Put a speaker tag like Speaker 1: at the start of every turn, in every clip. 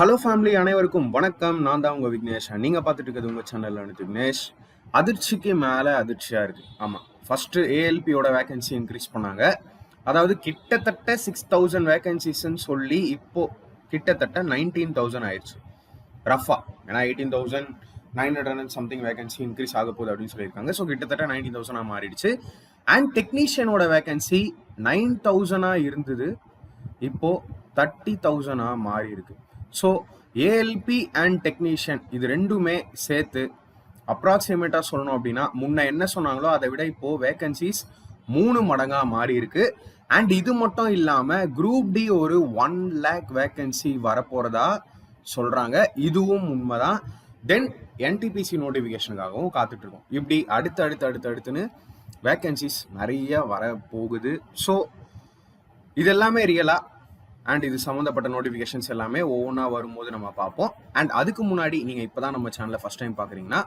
Speaker 1: Hello family அனைவருக்கும் வணக்கம். நான் தான் உங்க விக்னேஷ். நீங்க பார்த்துட்டு இருக்கிறது உங்க சேனல்ல அனுத்து விக்னேஷ். அதிர்ச்சிக்கு மேல அதிர்ச்சியா இருக்கு. ஆமா. ஃபர்ஸ்ட் ஏஎல்பியோட வேகன்சி இன்க்ரீஸ் பண்ணாங்க. அதாவது கிட்டத்தட்ட சிக்ஸ் தௌசண்ட் வேகன்சிஸ்ன்னு சொல்லி இப்போ கிட்டத்தட்ட நைன்டீன் தௌசண்ட் ஆயிடுச்சு. ரஃபா ஏன்னா eighteen thousand nine hundred and something vacancy increase ஆக போகுது அப்படின்னு சொல்லியிருக்காங்க. ஸோ கிட்டத்தட்ட நைன்டீன் தௌசண்டாக மாறிடுச்சு. அண்ட் டெக்னீஷியனோட வேகன்சி நைன் தௌசண்டாக இருந்தது. இப்போது தேர்ட்டி தௌசண்டாக மாறி இருக்குது ஸோ ஏஎல்பி அண்ட் டெக்னீஷியன் இது ரெண்டுமே சேர்த்து அப்ராக்சிமேட்டாக சொல்லணும் அப்படின்னா முன்ன என்ன சொன்னாங்களோ அதை விட இப்போ வேகன்சிஸ் மூணு மடங்காக மாறி இருக்கு. அண்ட் இது மட்டும் இல்லாமல் குரூப் டி ஒரு ஒன் லேக் வேகன்சி வரப்போறதா சொல்றாங்க. இதுவும் உண்மைதான். தென் என்டிபிசி நோட்டிஃபிகேஷனுக்காகவும் காத்துட்டு இருக்கோம். இப்படி அடுத்து அடுத்து அடுத்து அடுத்துன்னு வேகன்சிஸ் நிறைய வர போகுது ஸோ இதெல்லாமே ரியலாக ரியலா அண்ட் இது சம்மந்தப்பட்ட நோட்டிஃபிகேஷன்ஸ் எல்லாமே ஒவ்வொன்றா வரும்போது நம்ம பார்ப்போம். அண்ட் அதுக்கு முன்னாடி நீங்கள் இப்போ தான் நம்ம சேனலை ஃபஸ்ட் டைம் பார்க்குறீங்கன்னா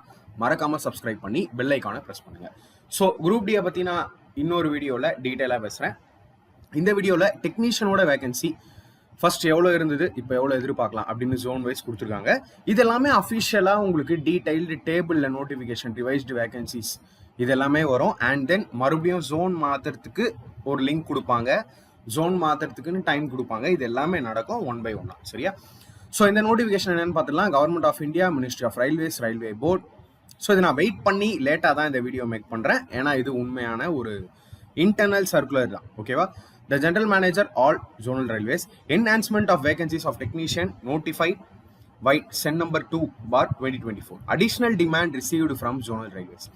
Speaker 1: மறக்காமல் சப்ஸ்கிரைப் பண்ணி பெல் ஐக்கானை ப்ரெஸ் பண்ணுங்கள் ஸோ குரூப் டியை பற்றி நான் இன்னொரு வீடியோவில் டீட்டெயிலாக பேசுகிறேன் இந்த வீடியோவில் டெக்னீஷியனோட வேகன்சி ஃபர்ஸ்ட் எவ்வளோ இருந்தது இப்போ எவ்வளோ எதிர்பார்க்கலாம் அப்படின்னு ஜோன் வைஸ் கொடுத்துருக்காங்க. இதெல்லாமே அஃபிஷியலாக உங்களுக்கு டீடைல்டு டேபிளில் நோட்டிஃபிகேஷன் ரிவைஸ்டு வேகன்சிஸ் இது எல்லாமே வரும். அண்ட் தென் மறுபடியும் ஜோன் மாற்றுறதுக்கு ஒரு லிங்க் கொடுப்பாங்க. ஜோன் மாற்றுறதுக்குன்னு டைம் கொடுப்பாங்க. இது எல்லாமே நடக்கும் ஒன் பை ஒன்னா சரியா? ஸோ இந்த நோட்டிஃபிகேஷன் என்னன்னு பார்த்துலாம் government of India ministry of railways railway board so இதை நான் வெயிட் பண்ணி லேட்டாக தான் இந்த வீடியோ மேக் பண்ணுறேன் ஏன்னா இது உண்மையான ஒரு இன்டர்னல் சர்க்குலர் தான். ஓகேவா the general manager all zonal railways enhancement of vacancies of technician notified vide CEN number two bar twenty twenty four additional demand received from zonal railways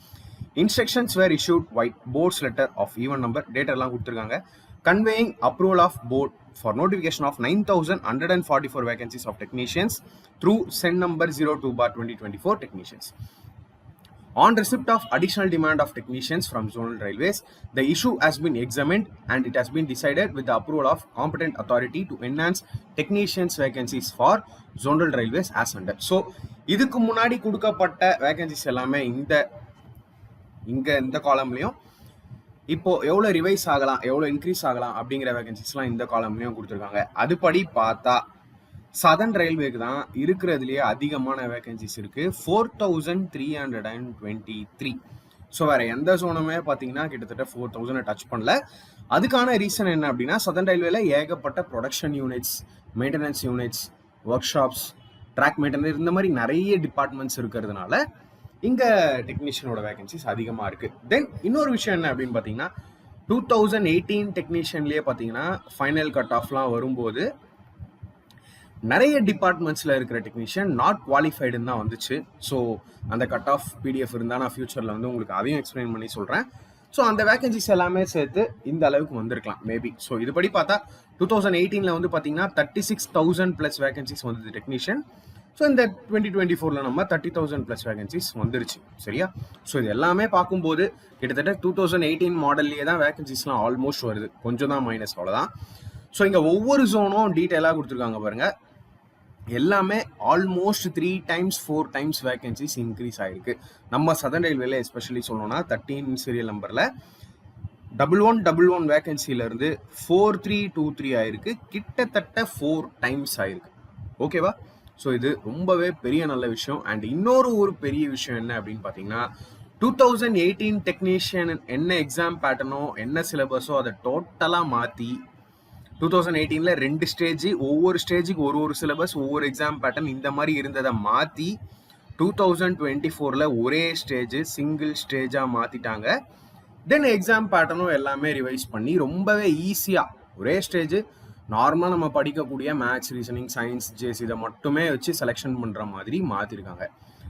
Speaker 1: instructions were issued vide board's letter of even number date எல்லாம் கொடுத்துருக்காங்க conveying approval of board for notification of nine thousand hundred and forty four vacancies of technicians through CEN number zero two bar twenty twenty four technicians On receipt of additional demand of technicians from zonal railways, the issue has been examined and it has been decided with the approval of competent authority to enhance technicians vacancies for zonal railways as under. So, இதுக்கு முன்னாடி கொடுக்கப்பட்ட vacancies எல்லாமே இந்த இங்கே இந்த காலம்லையும் இப்போ எவ்வளோ revise ஆகலாம் எவ்வளோ இன்க்ரீஸ் ஆகலாம் அப்படிங்கிற வேகன்சிஸ்லாம் இந்த காலம்லையும் கொடுத்துருக்காங்க. அதுபடி பார்த்தா சதன் ரயில்வேக்கு தான் இருக்கிறதுலையே அதிகமான வேகன்சிஸ் இருக்குது four thousand three hundred and twenty three so வேறு எந்த சோனுமே பார்த்தீங்கன்னா கிட்டத்தட்ட ஃபோர் தௌசண்ட் டச் பண்ணல. அதுக்கான ரீசன் என்ன அப்படின்னா சதன் ரயில்வேல ஏகப்பட்ட production units maintenance units workshops track maintenance இந்த மாதிரி நிறைய டிபார்ட்மெண்ட்ஸ் இருக்கிறதுனால இங்கே டெக்னீஷியனோட வேகன்சிஸ் அதிகமாக இருக்குது தென் இன்னொரு விஷயம் என்ன அப்படின்னு பார்த்தீங்கன்னா டூ தௌசண்ட் எயிட்டீன் டெக்னீஷியன்லேயே பார்த்தீங்கன்னா ஃபைனல் கட் ஆஃப்லாம் வரும்போது நிறைய டிபார்ட்மெண்ட்ஸில் இருக்கிற டெக்னீஷியன் நாட் குவாலிஃபைடுன்னு தான் வந்துச்சு. ஸோ அந்த கட் ஆஃப் பிடிஎஃப் இருந்தால் நான் ஃபியூச்சரில் வந்து உங்களுக்கு அதையும் எக்ஸ்பிளைன் பண்ணி சொல்கிறேன் ஸோ அந்த வேகன்சிஸ் எல்லாமே சேர்த்து இந்த அளவுக்கு வந்திருக்கலாம் மேபி ஸோ இதுபடி பார்த்தா டூ தௌசண்ட் எயிட்டீனில் வந்து பார்த்தீங்கன்னா thirty six thousand plus vacancies வந்தது டெக்னீஷியன் ஸோ இந்த டுவெண்ட்டி டுவெண்ட்டி ஃபோரில் நம்ம தேர்ட்டி தௌசண்ட் ப்ளஸ் வேகன்சிஸ் வந்துருச்சு சரியா? ஸோ இது எல்லாமே பார்க்கும்போது கிட்டத்தட்ட டூ தௌசண்ட் எயிட்டீன் மாடல்லையே தான் வேகன்சிஸ்லாம் ஆல்மோஸ்ட் வருது. கொஞ்சம் தான் மைனஸ் அவ்வளோதான் ஸோ இங்கே ஒவ்வொரு ஜோனும் டீட்டெயிலாக கொடுத்துருக்காங்க பாருங்கள் எல்லாமே almost three times four times vacancies increase ஆகிருக்கு நம்ம சதன் ரயில்வேல எஸ்பெஷலி சொல்லணும்னா தேர்ட்டீன் சீரியல் நம்பரில் டபுள் ஒன் டபுள் ஒன் வேகன்சிலேருந்து ஃபோர் த்ரீ டூ த்ரீ ஆயிருக்கு. கிட்டத்தட்ட ஃபோர் டைம்ஸ் ஆயிருக்கு. ஓகேவா ஸோ இது ரொம்பவே பெரிய நல்ல விஷயம். அண்ட் இன்னொரு ஒரு பெரிய விஷயம் என்ன அப்படின்னு பார்த்தீங்கன்னா டூ தௌசண்ட் எயிட்டீன் டெக்னீஷியன் என்ன எக்ஸாம் பேட்டர்னோ என்ன சிலபஸோ அதை டோட்டலாக மாற்றி டூ தௌசண்ட் எயிட்டீனில் ரெண்டு ஸ்டேஜ் ஒவ்வொரு ஸ்டேஜுக்கு ஒரு ஒரு சிலபஸ் ஒவ்வொரு எக்ஸாம் பேட்டர்ன் இந்த மாதிரி இருந்ததை மாற்றி டூ தௌசண்ட் டுவெண்ட்டி ஃபோரில் ஒரே ஸ்டேஜ் சிங்கிள் ஸ்டேஜாக மாற்றிட்டாங்க தென் எக்ஸாம் பேட்டர்னும் எல்லாமே ரிவைஸ் பண்ணி ரொம்பவே ஈஸியாக ஒரே ஸ்டேஜ் நார்மலாக நம்ம படிக்கக்கூடிய மேத்ஸ் ரீசனிங் சயின்ஸ் ஜேஸ் இதை மட்டுமே வச்சு செலெக்ஷன் பண்ணுற மாதிரி மாற்றிருக்காங்க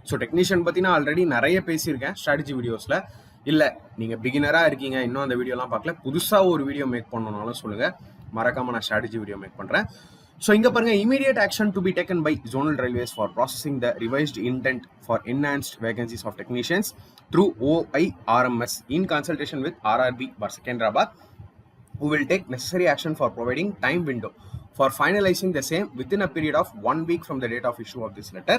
Speaker 1: ஸோ டெக்னீஷியன் பற்றி நான் ஆல்ரெடி நிறைய பேசியிருக்கேன் ஸ்ட்ராட்டஜி வீடியோஸில் இல்லை நீங்கள் பிகினராக இருக்கீங்க இன்னும் அந்த வீடியோலாம் பார்க்கல. புதுசாக ஒரு வீடியோ மேக் பண்ணணும்னாலும் சொல்லுங்கள் மறக்காமல் நான் ஸ்ட்ராட்டஜி வீடியோ மேக் பண்ணுறேன் ஸோ இங்கே பாருங்கள் immediate action to be taken by zonal railways for processing the revised indent for enhanced vacancies of technicians through OIRMS in consultation with RRB bar Secunderabad who will take necessary action for providing time window for finalizing the same within a period of one week from the date of issue of this letter.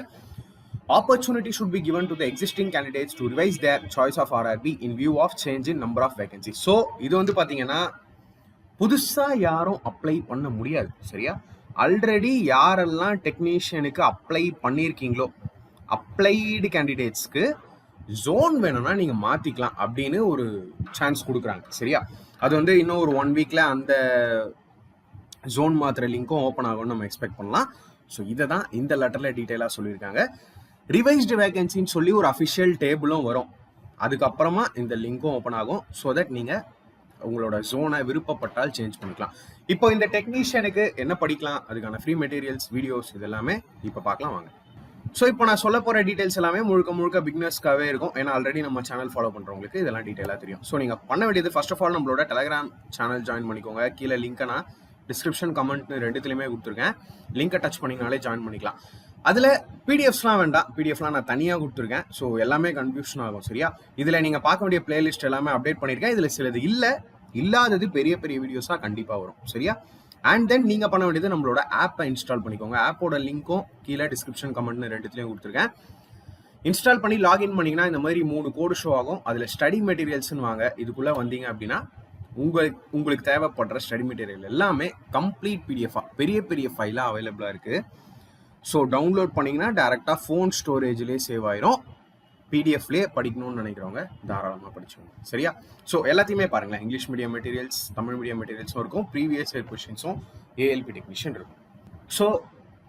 Speaker 1: Opportunity should be given to the existing candidates to revise their choice of RRB in view of change in number of vacancies. So இது வந்து பார்த்தீங்கன்னா புதுசா யாரும் apply பண்ண முடியாது சரியா already யாரெல்லாம் டெக்னீஷியனுக்கு அப்ளை பண்ணியிருக்கீங்களோ அப்ளைடு கேண்டிடேட்ஸ்க்கு ஜோன் வேணும்னா நீங்கள் மாற்றிக்கலாம் அப்படின்னு ஒரு சான்ஸ் கொடுக்குறாங்க சரியா அது வந்து இன்னும் ஒரு ஒன் வீக்கில் அந்த ஜோன் மாத்திர லிங்க்கும் ஓப்பன் ஆகும்னு நம்ம எக்ஸ்பெக்ட் பண்ணலாம். ஸோ இதை தான் இந்த லெட்டரில் டீட்டெயிலாக சொல்லியிருக்காங்க. ரிவைஸ்டு வேகன்சின்னு சொல்லி ஒரு அஃபிஷியல் டேபிளும் வரும். அதுக்கப்புறமா இந்த லிங்க்கும் ஓப்பன் ஆகும். ஸோ தட் நீங்கள் உங்களோட ஜோனை விருப்பப்பட்டால் சேஞ்ச் பண்ணிக்கலாம். இப்போ இந்த டெக்னீஷியனுக்கு என்ன படிக்கலாம்? அதுக்கான ஃப்ரீ மெட்டீரியல்ஸ் வீடியோஸ் இது எல்லாமே இப்போ பார்க்கலாம் வாங்க. ஸோ இப்போ நான் சொல்ல போகிற டீட்டெயில்ஸ் எல்லாமே முழுக்க முழுக்க பிக்னஸ்க்காகவே இருக்கும். ஏன்னா ஆல்ரெடி நம்ம சேனல் ஃபாலோ பண்ணுறவங்களுக்கு இதெல்லாம் டீட்டெயிலாக தெரியும். ஸோ நீங்கள் பண்ண வேண்டியது ஃபர்ஸ்ட் ஆஃப் ஆல் நம்மளோட டெலகிராம் சேனல் ஜாயின் பண்ணிக்கோங்க. கீழே லிங்க்கை நான் டிஸ்கிரிப்ஷன் கமெண்ட் ரெண்டுத்துலையுமே கொடுத்துருக்கேன். லிங்கை டச் பண்ணிங்கனாலே ஜாயின் பண்ணிக்கலாம். அதில் பிடிஎஃப்ஸ்லாம் வேண்டாம். பிடிஎஃப்லாம் நான் தனியாக கொடுத்துருக்கேன். ஸோ எல்லாமே கன்ஃபியூஷன் ஆகும் சரியா? இதில் நீங்கள் பார்க்க வேண்டிய பிளேலிஸ்ட் எல்லாமே அப்டேட் பண்ணியிருக்கேன். இதில் சிலது இல்லை. இல்லாதது பெரிய பெரிய வீடியோஸாக கண்டிப்பாக வரும் சரியா? அண்ட் தென் நீங்கள் பண்ண வேண்டியது நம்மளோட ஆப்பை இன்ஸ்டால் பண்ணிக்கோங்க. ஆப்போட லிங்க்கும் கீழே டிஸ்கிரிப்ஷன் கமெண்ட்னு ரெண்டுத்துலையும் கொடுத்துருக்கேன். இன்ஸ்டால் பண்ணி லாகின் பண்ணிங்கன்னா இந்த மாதிரி மூணு கோடு ஷோ ஆகும். அதில் ஸ்டடி மெட்டீரியல்ஸ்னு வாங்க. இதுக்குள்ளே வந்தீங்க அப்படின்னா உங்களுக்கு உங்களுக்கு தேவைப்படுற ஸ்டடி மெட்டீரியல் எல்லாமே கம்ப்ளீட் பிடிஎஃபாக பெரிய பெரிய ஃபைலாக அவைலபிளாக இருக்குது ஸோ டவுன்லோட் பண்ணிங்கன்னா டேரெக்டாக ஃபோன் ஸ்டோரேஜ்லேயே சேவ் ஆயிரும். பிடிஎஃப்லேயே படிக்கணும்னு நினைக்கிறவங்க தாராளமாக படிச்சுக்கோங்க. சரியா? ஸோ எல்லாத்தையுமே பாருங்களேன். English medium materials Tamil medium மெட்டீரியல்ஸும் இருக்கும். ப்ரீவியஸ் இயர் கொஷின்ஸும் ஏஎல்பி டெக்னீஷியன் இருக்கும். ஸோ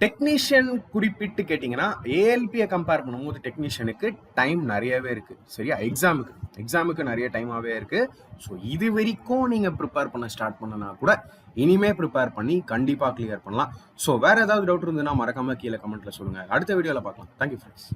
Speaker 1: டெக்னீஷியன் குறிப்பிட்டு கேட்டிங்கன்னா ஏஎல்பியை கம்பேர் பண்ணும்போது டெக்னீஷியனுக்கு டைம் நிறையவே இருக்குது சரியா? எக்ஸாமுக்கு எக்ஸாமுக்கு நிறைய டைமாகவே இருக்குது ஸோ இது வரைக்கும் நீங்கள் ப்ரிப்பேர் பண்ண ஸ்டார்ட் பண்ணனா கூட இனிமே ப்ரிப்பேர் பண்ணி கண்டிப்பாக கிளியர் பண்ணலாம். ஸோ வேறு ஏதாவது டவுட் இருந்ததுன்னா மறக்காமல் கீழே கமெண்ட்டில் சொல்லுங்கள் அடுத்த வீடியோவில் பார்க்கலாம். Thank you friends